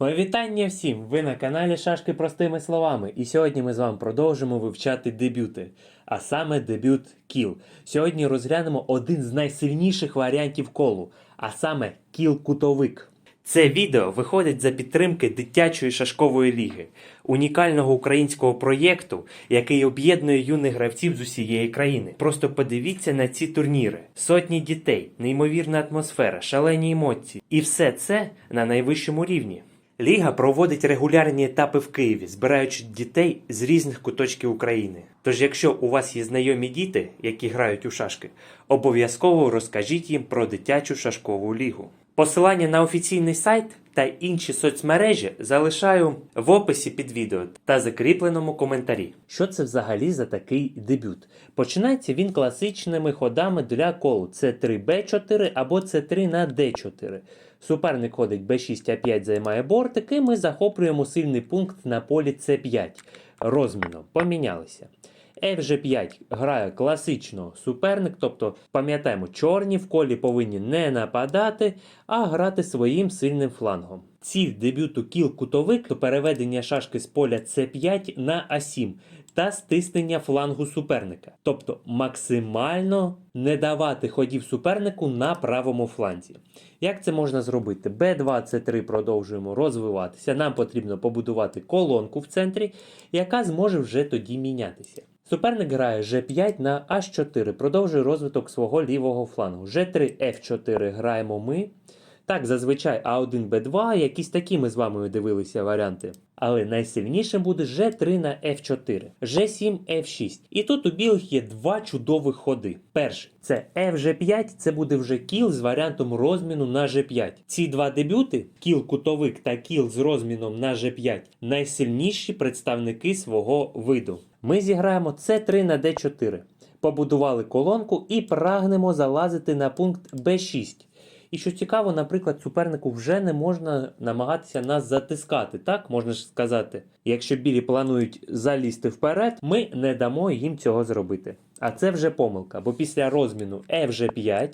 Моє вітання всім! Ви на каналі Шашки простими словами. І сьогодні ми з вами продовжимо вивчати дебюти, а саме дебют кіл. Сьогодні розглянемо один з найсильніших варіантів колу, а саме кіл-кутовик. Це відео виходить за підтримки дитячої шашкової ліги, унікального українського проєкту, який об'єднує юних гравців з усієї країни. Просто подивіться на ці турніри: сотні дітей, неймовірна атмосфера, шалені емоції, і все це на найвищому рівні. Ліга проводить регулярні етапи в Києві, збираючи дітей з різних куточків України. Тож, якщо у вас є знайомі діти, які грають у шашки, обов'язково розкажіть їм про дитячу шашкову лігу. Посилання на офіційний сайт та інші соцмережі залишаю в описі під відео та закріпленому коментарі. Що це взагалі за такий дебют? Починається він класичними ходами для колу: це 3Б4 або це 3 на Д4. Суперник ходить Б6, А5 займає бортик, і ми захоплюємо сильний пункт на полі С5. Розміном помінялися. Фж5 грає класично суперник, тобто пам'ятаємо, чорні в колі повинні не нападати, а грати своїм сильним флангом. Ціль дебюту кіл кутовик то переведення шашки з поля С5 на А7 та стиснення флангу суперника, тобто максимально не давати ходів супернику на правому фланзі. Як це можна зробити? Б2, С3 продовжуємо розвиватися. Нам потрібно побудувати колонку в центрі, яка зможе вже тоді мінятися. Суперник грає G5 на H4, продовжує розвиток свого лівого флангу. G3, F4 граємо ми. Так, зазвичай А1, Б2, якісь такі ми з вами дивилися варіанти. Але найсильнішим буде G3 на F4, G7, F6. І тут у білих є два чудових ходи. Перший це FG5, це буде вже кіл з варіантом розміну на G5. Ці два дебюти, кіл кутовик та кіл з розміном на G5, найсильніші представники свого виду. Ми зіграємо C3 на D4. Побудували колонку і прагнемо залазити на пункт B6. І що цікаво, наприклад, супернику вже не можна намагатися нас затискати. Так можна ж сказати, якщо білі планують залізти вперед, ми не дамо їм цього зробити. А це вже помилка, бо після розміну FG5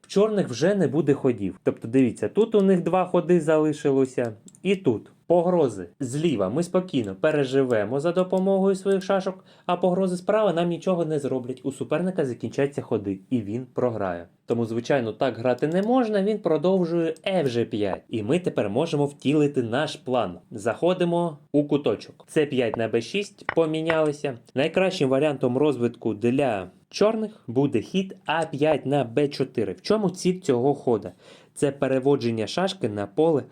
в чорних вже не буде ходів. Тобто, дивіться, тут у них два ходи залишилося, і тут. Погрози зліва ми спокійно переживемо за допомогою своїх шашок, а погрози справа нам нічого не зроблять. У суперника закінчаться ходи, і він програє. Тому, звичайно, так грати не можна. Він продовжує FG5. І ми тепер можемо втілити наш план. Заходимо у куточок. С5 на Б6 помінялися. Найкращим варіантом розвитку для чорних буде хід А5 на Б4. В чому ціль цього хода? Це переводження шашки на поле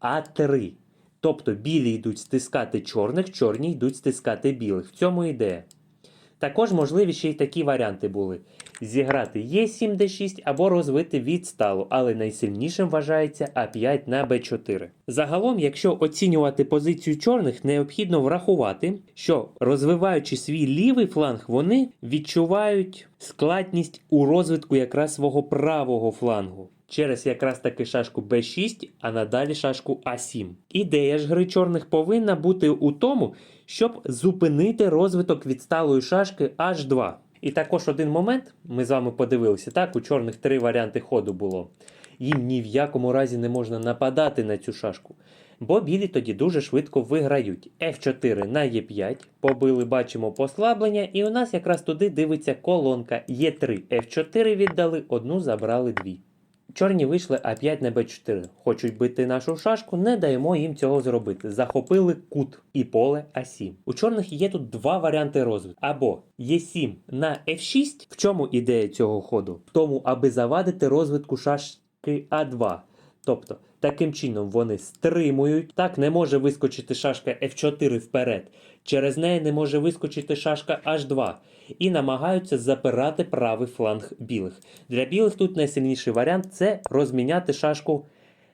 А3. Тобто білі йдуть стискати чорних, чорні йдуть стискати білих. В цьому ідея. Також можливі ще й такі варіанти були: зіграти Е7 Д6 або розвити відсталу, але найсильнішим вважається А5 на Б4. Загалом, якщо оцінювати позицію чорних, необхідно врахувати, що розвиваючи свій лівий фланг, вони відчувають складність у розвитку якраз свого правого флангу. Через якраз таки шашку b6, а надалі шашку А7. Ідея ж гри чорних повинна бути у тому, щоб зупинити розвиток відсталої шашки H2. І також один момент, ми з вами подивилися, так, у чорних три варіанти ходу було. Їм ні в якому разі не можна нападати на цю шашку. Бо білі тоді дуже швидко виграють. F4 на Е5, побили, бачимо послаблення, і у нас якраз туди дивиться колонка Е3. F4 віддали, одну забрали дві. Чорні вийшли А5 на Б4. Хочуть бити нашу шашку, не даємо їм цього зробити. Захопили кут і поле А7. У чорних є тут два варіанти розвитку. Або Е7 на F6. В чому ідея цього ходу? В тому, аби завадити розвитку шашки А2. Тобто, таким чином вони стримують. Так не може вискочити шашка F4 вперед. Через неї не може вискочити шашка H2 і намагаються запирати правий фланг білих. Для білих тут найсильніший варіант це розміняти шашку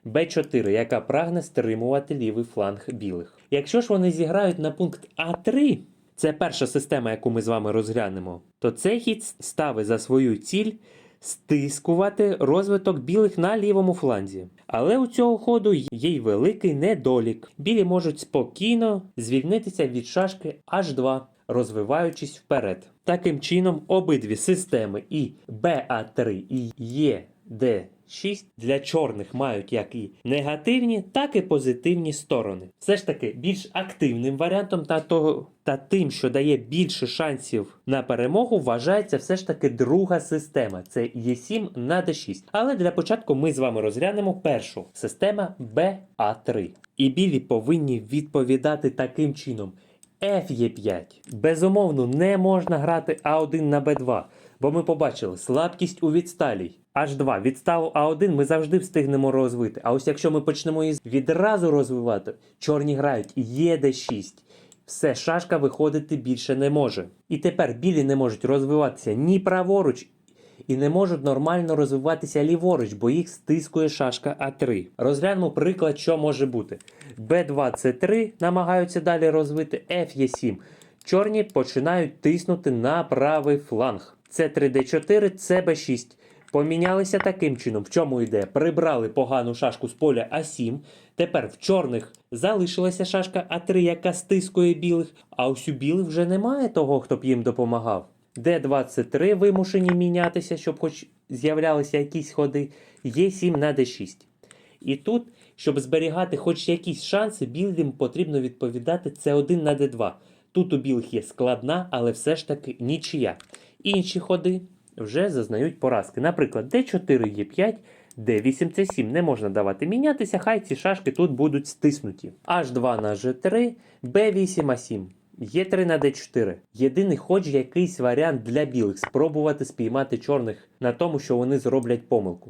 B4, яка прагне стримувати лівий фланг білих. Якщо ж вони зіграють на пункт А3, це перша система, яку ми з вами розглянемо, то цей хід ставить за свою ціль стискувати розвиток білих на лівому фланзі. Але у цього ходу є й великий недолік. Білі можуть спокійно звільнитися від шашки H2, розвиваючись вперед. Таким чином, обидві системи і BA3 і ED 6 для чорних мають як і негативні, так і позитивні сторони. Все ж таки, більш активним варіантом та того та тим, що дає більше шансів на перемогу, вважається все ж таки друга система. Це Е7 на D6. Але для початку ми з вами розглянемо першу система BA3. І білі повинні відповідати таким чином. Ф'Є5. Безумовно, не можна грати А1 на Б2, бо ми побачили слабкість у відсталій. H2. Відсталу А1 ми завжди встигнемо розвити. А ось якщо ми почнемо її відразу розвивати, чорні грають ЄД6. Все, шашка виходити більше не може. І тепер білі не можуть розвиватися ні праворуч, і не можуть нормально розвиватися ліворуч, бо їх стискує шашка А3. Розглянемо приклад, що може бути. Б2 С3 намагаються далі розвити Ф'Є7. Чорні починають тиснути на правий фланг. С3Д4, СБ6. Помінялися таким чином. В чому йде? Прибрали погану шашку з поля А7. Тепер в чорних залишилася шашка А3, яка стискує білих, а ось у білих вже немає того, хто б їм допомагав. Д23 вимушені мінятися, щоб хоч з'являлися якісь ходи. Є7 на Д6. І тут, щоб зберігати хоч якісь шанси, білим потрібно відповідати С1 на Д2. Тут у білих є складна, але все ж таки нічия. Інші ходи вже зазнають поразки. Наприклад, Д4 Е5, Д8 С7 не можна давати мінятися, хай ці шашки тут будуть стиснуті. H2 на G3, B8 А7. Є3 на d4. Єдиний хоч якийсь варіант для білих спробувати спіймати чорних на тому, що вони зроблять помилку.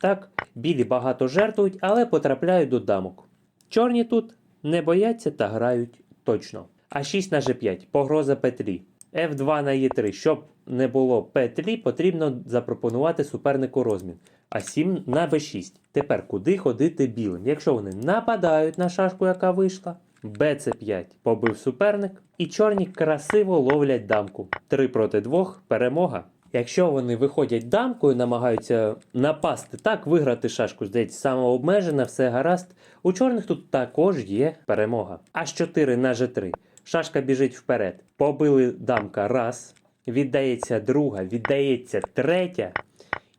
Так, білі багато жертвують, але потрапляють до дамок. Чорні тут не бояться та грають точно. А6 на G5, погроза Петлі. F2 на Е3. Щоб не було Петлі, потрібно запропонувати супернику розмін. А7 на Б6. Тепер куди ходити білим? Якщо вони нападають на шашку, яка вийшла, БЦ5 побив суперник, і чорні красиво ловлять дамку. 3 проти 2 перемога. Якщо вони виходять дамкою, намагаються напасти, так виграти шашку, здається, самообмежена, все гаразд. У чорних тут також є перемога. H4 на G3. Шашка біжить вперед. Побили дамка раз, віддається друга, віддається третя.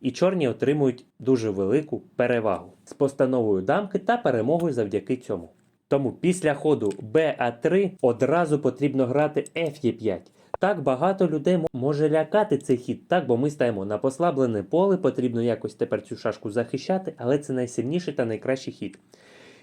І чорні отримують дуже велику перевагу з постановою дамки та перемогою завдяки цьому. Тому після ходу БА3 одразу потрібно грати Ф'Є5. Так багато людей може лякати цей хід, так, бо ми стаємо на послаблене поле, потрібно якось тепер цю шашку захищати, але це найсильніший та найкращий хід.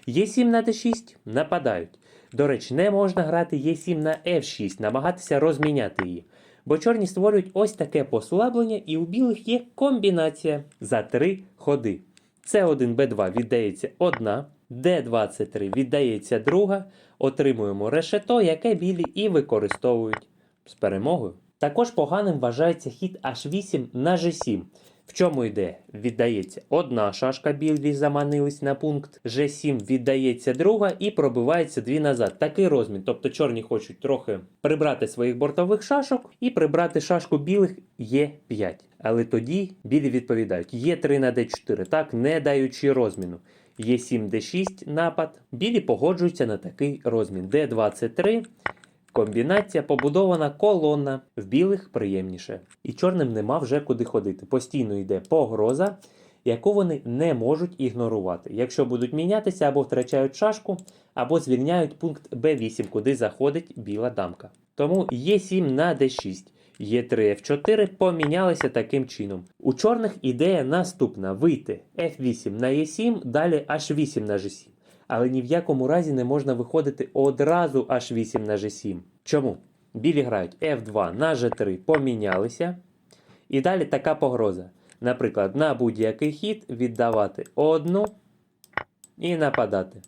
Е7 на d6 нападають. До речі, не можна грати Е7 на F6, намагатися розміняти її. Бо чорні створюють ось таке послаблення, і у білих є комбінація за три ходи. С1 Б2 віддається одна, Д23 віддається друга, отримуємо решето, яке білі і використовують з перемогою. Також поганим вважається хід H8 на G7. В чому йде? Віддається одна шашка білі заманились на пункт, G7 віддається друга і пробивається дві назад. Такий розмін. Тобто чорні хочуть трохи прибрати своїх бортових шашок і прибрати шашку білих Е5. Але тоді білі відповідають Е3 на d4, так не даючи розміну. Е7 d6 напад. Білі погоджуються на такий розмін. Д23 Комбінація побудована колонна, в білих приємніше. І чорним нема вже куди ходити. Постійно йде погроза, яку вони не можуть ігнорувати. Якщо будуть мінятися або втрачають шашку, або звільняють пункт Б8, куди заходить біла дамка. Тому Е7 на Д6. Е3 F4 помінялися таким чином. У чорних ідея наступна: вийти F8 на Е7, далі H8 на G7 але ні в якому разі не можна виходити одразу H8 на G7. Чому? Білі грають F2 на G3 помінялися. І далі така погроза. Наприклад, на будь-який хід віддавати одну і нападати.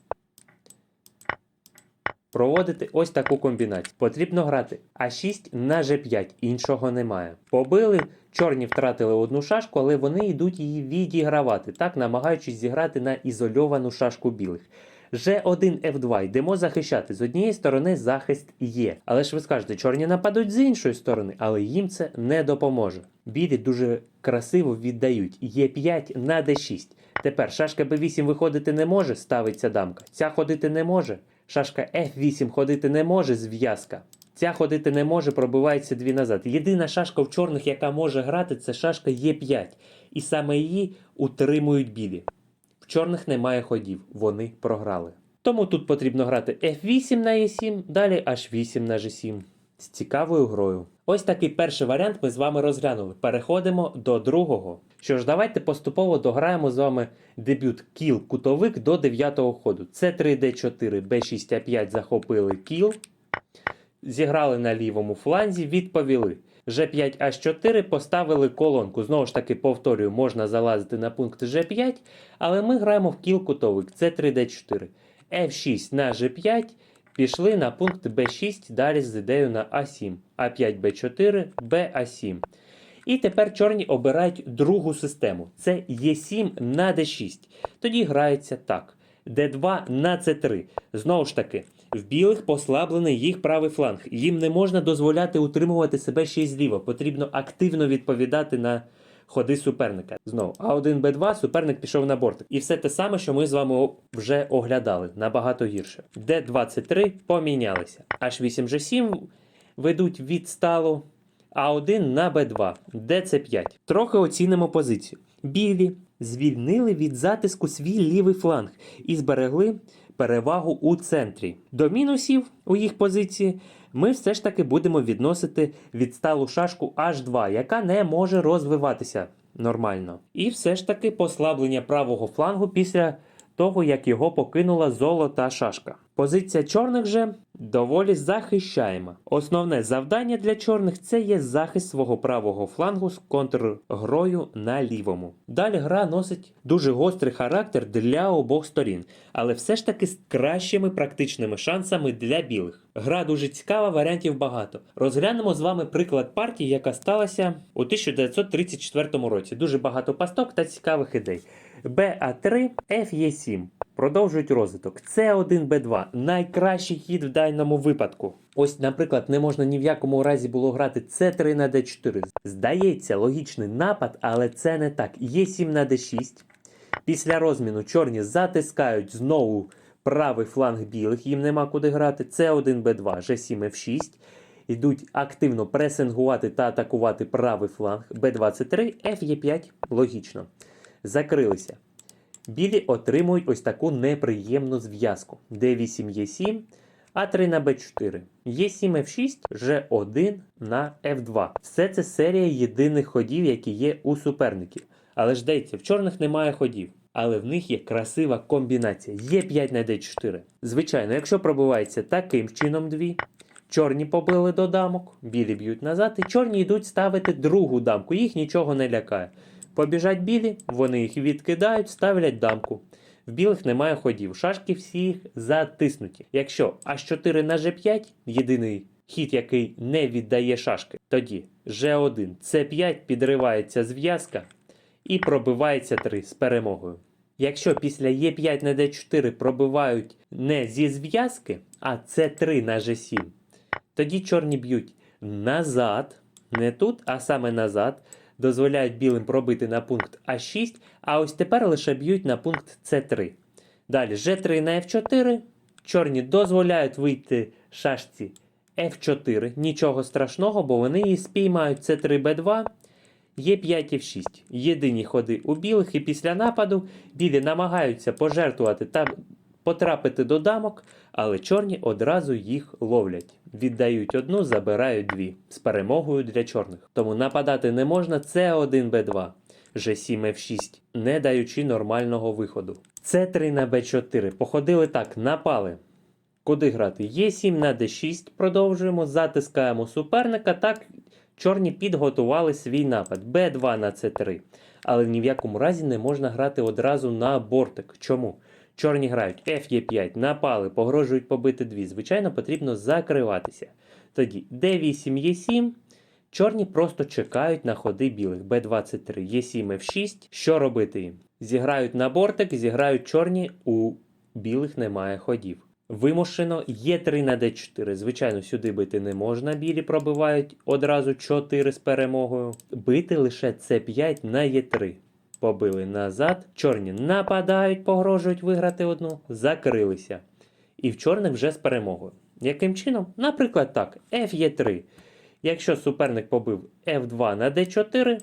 Проводити ось таку комбінацію. Потрібно грати А6 на G5, іншого немає. Побили, чорні втратили одну шашку, але вони йдуть її відігравати, так намагаючись зіграти на ізольовану шашку білих. G1 F2 йдемо захищати. З однієї сторони захист є. Але ж ви скажете, чорні нападуть з іншої сторони, але їм це не допоможе. Білі дуже красиво віддають Е5 на D6. Тепер шашка B8 виходити не може, ставиться дамка. Ця ходити не може. Шашка F8 ходити не може, зв'язка. Ця ходити не може, пробивається дві назад. Єдина шашка в чорних, яка може грати, це шашка Е5. і саме її утримують білі. В чорних немає ходів, вони програли. Тому тут потрібно грати F8 на E7, далі H8 на G7 з цікавою грою. Ось такий перший варіант ми з вами розглянули. Переходимо до другого. Що ж, давайте поступово дограємо з вами дебют кіл кутовик до 9-го ходу. С3, Д4, Б6, А5 захопили кіл. Зіграли на лівому фланзі, відповіли. G5, H4 поставили колонку. Знову ж таки, повторюю, можна залазити на пункт G5, але ми граємо в кіл кутовик С3, Д4. F6 на G5. Пішли на пункт B6, далі з ідеєю на А7, А5, Б4, БА7. І тепер чорні обирають другу систему. Це Е7 на Д6. Тоді грається так. Д2 на С3. Знову ж таки, в білих послаблений їх правий фланг. Їм не можна дозволяти утримувати себе ще й зліва. Потрібно активно відповідати на ходи суперника. Знову А1, Б2, суперник пішов на бортик. І все те саме, що ми з вами вже оглядали, набагато гірше. Д23 помінялися. H8, G7 ведуть відстало. А1 на Б2, ДЦ5. Трохи оцінимо позицію. Білі звільнили від затиску свій лівий фланг і зберегли перевагу у центрі. До мінусів у їх позиції ми все ж таки будемо відносити відсталу шашку H2, яка не може розвиватися нормально. І все ж таки послаблення правого флангу після того, як його покинула золота шашка. Позиція чорних же доволі захищаємо. Основне завдання для чорних це є захист свого правого флангу з контргрою на лівому. Далі гра носить дуже гострий характер для обох сторін, але все ж таки з кращими практичними шансами для білих. Гра дуже цікава, варіантів багато. Розглянемо з вами приклад партії, яка сталася у 1934 році. Дуже багато пасток та цікавих ідей. БА3, ФЕ7. Продовжують розвиток. С1, Б2 найкращий хід в даному випадку. Ось, наприклад, не можна ні в якому разі було грати С3 на Д4. Здається, логічний напад, але це не так. Е7 на Д6. Після розміну чорні затискають знову правий фланг білих, їм нема куди грати. С1, Б2, Ж7, Ф6. Йдуть активно пресингувати та атакувати правий фланг. Б23, Фе5. Логічно. Закрилися. Білі отримують ось таку неприємну зв'язку. Д8 Е7, А3 на Б4. Е7 F6, Ж1 на F2. Все це серія єдиних ходів, які є у суперників. Але ж дивіться, в чорних немає ходів. Але в них є красива комбінація. Е5 на Д4. Звичайно, якщо пробивається таким чином дві, чорні побили до дамок, білі б'ють назад, і чорні йдуть ставити другу дамку. Їх нічого не лякає. Побіжать білі, вони їх відкидають, ставлять дамку. В білих немає ходів. Шашки всі їх затиснуті. Якщо H4 на G5, єдиний хід, який не віддає шашки, тоді G1, C5 підривається зв'язка і пробивається 3 з перемогою. Якщо після Е5 на D4 пробивають не зі зв'язки, а С3 на G7, тоді чорні б'ють назад, не тут, а саме назад, дозволяють білим пробити на пункт А6, а ось тепер лише б'ють на пункт С3. Далі Ж3 на F4. Чорні дозволяють вийти шашці F4. Нічого страшного, бо вони її спіймають С3 Б2. Є 5 F6. Єдині ходи у білих, і після нападу білі намагаються пожертвувати та потрапити до дамок, але чорні одразу їх ловлять. Віддають одну, забирають дві з перемогою для чорних. Тому нападати не можна С1 Б2, Ж7 Ф6, не даючи нормального виходу. С3 на Б4. Походили так, напали. Куди грати? Е7 на Д6. Продовжуємо, затискаємо суперника. Так чорні підготували свій напад. Б2 на С3. Але ні в якому разі не можна грати одразу на бортик. Чому? Чорні грають Ф'Е5, напали, погрожують побити дві. Звичайно, потрібно закриватися. Тоді Д8 Е7. Чорні просто чекають на ходи білих. Б23, Е7, Ф6. Що робити їм? Зіграють на бортик, зіграють чорні, у білих немає ходів. Вимушено Е3 на Д4. Звичайно, сюди бити не можна. Білі пробивають одразу 4 з перемогою. Бити лише С5 на Е3. Побили назад. Чорні нападають, погрожують виграти одну, закрилися. І в чорних вже з перемогою. Яким чином? Наприклад, так, Ф'Е3. Якщо суперник побив F2 на D4,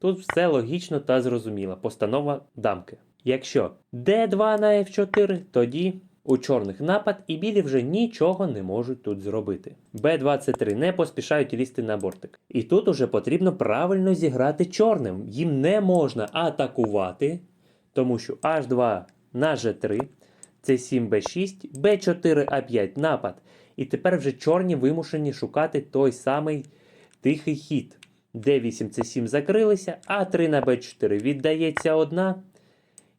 Тут все логічно та зрозуміло. Постанова дамки. Якщо d2 на f4, тоді у чорних напад і білі вже нічого не можуть тут зробити. b23 не поспішають лізти на бортик. І тут уже потрібно правильно зіграти чорним. Їм не можна атакувати, тому що h2 на g3, це 7 b6, b4 a5 напад. І тепер вже чорні вимушені шукати той самий тихий хід. d8 це 7 закрилися, а3 на b4 віддається одна.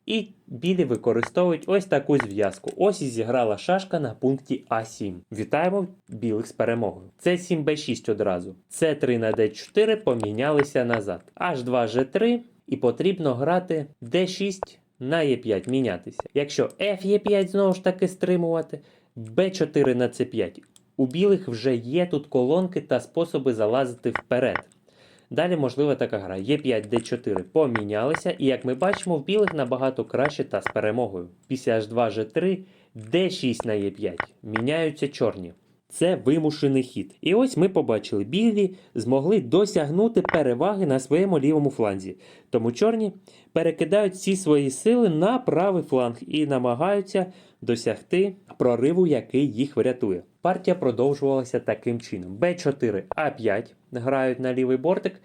І білі використовують ось таку зв'язку. Ось і зіграла шашка на пункті А7. Вітаємо білих з перемогою. Це 7 b6 одразу. С3 на d4 помінялися назад. H2 G3 і потрібно грати d6 на e5 мінятися. Якщо F e5 знову ж таки стримувати, b4 на c5. У білих вже є тут колонки та способи залазити вперед. Далі можлива така гра. Е5, Д4 помінялися, і як ми бачимо, в білих набагато краще та з перемогою. Після H2, G3, Д6 на Е5. Міняються чорні. Це вимушений хід. І ось ми побачили, білі змогли досягнути переваги на своєму лівому фланзі. Тому чорні перекидають всі свої сили на правий фланг і намагаються досягти прориву, який їх врятує. Партія продовжувалася таким чином: Б4, А5 грають на лівий бортик,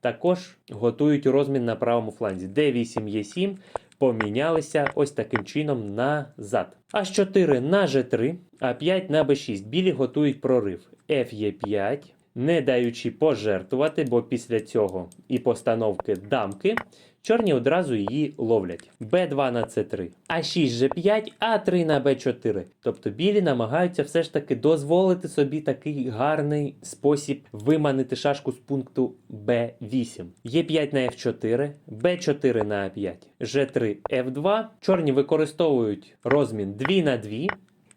також готують розмін на правому фланзі. Д8, Е7 помінялися ось таким чином назад. H4 на G3, А5 на Б6. Білі готують прорив. Ф'Е5, не даючи пожертвувати, бо після цього і постановки дамки. Чорні одразу її ловлять. Б2 на С3, А6 Ж5, А3 на Б4. Тобто білі намагаються все ж таки дозволити собі такий гарний спосіб виманити шашку з пункту Б8. Є5 на F4, Б4 на А5, Ж3 F2. Чорні використовують розмін 2 на 2.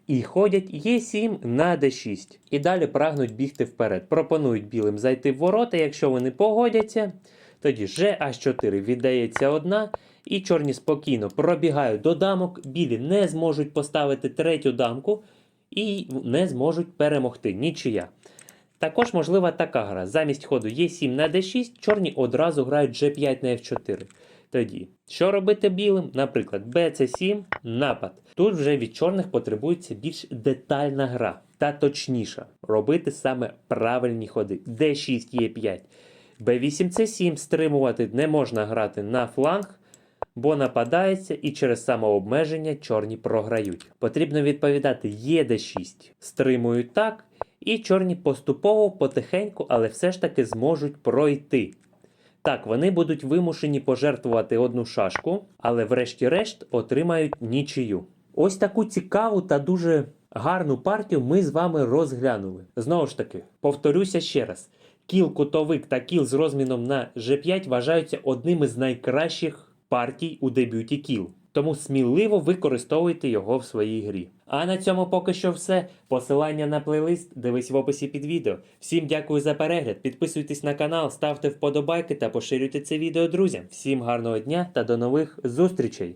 І ходять Е7 на Д6. І далі прагнуть бігти вперед. Пропонують білим зайти в ворота, якщо вони погодяться. Тоді GH4 віддається одна, і чорні спокійно пробігають до дамок, білі не зможуть поставити третю дамку і не зможуть перемогти. Нічия. Також можлива така гра. Замість ходу Е7 на d6, чорні одразу грають G5 на F4. Тоді, що робити білим? Наприклад, BC7 напад. Тут вже від чорних потребується більш детальна гра та точніша. Робити саме правильні ходи. D6 Е5. Б8 С7 стримувати не можна грати на фланг, бо нападається і через самообмеження чорні програють. Потрібно відповідати Е6. Стримують так, і чорні поступово, потихеньку, але все ж таки зможуть пройти. Так, вони будуть вимушені пожертвувати одну шашку, але врешті-решт отримають нічию. Ось таку цікаву та дуже гарну партію ми з вами розглянули. Знову ж таки, повторюся ще раз: кіл кутовик та кіл з розміном на G5 вважаються одним із найкращих партій у дебюті кіл. Тому сміливо використовуйте його в своїй грі. А на цьому поки що все. Посилання на плейлист дивись в описі під відео. Всім дякую за перегляд. Підписуйтесь на канал, ставте вподобайки та поширюйте це відео друзям. Всім гарного дня та до нових зустрічей!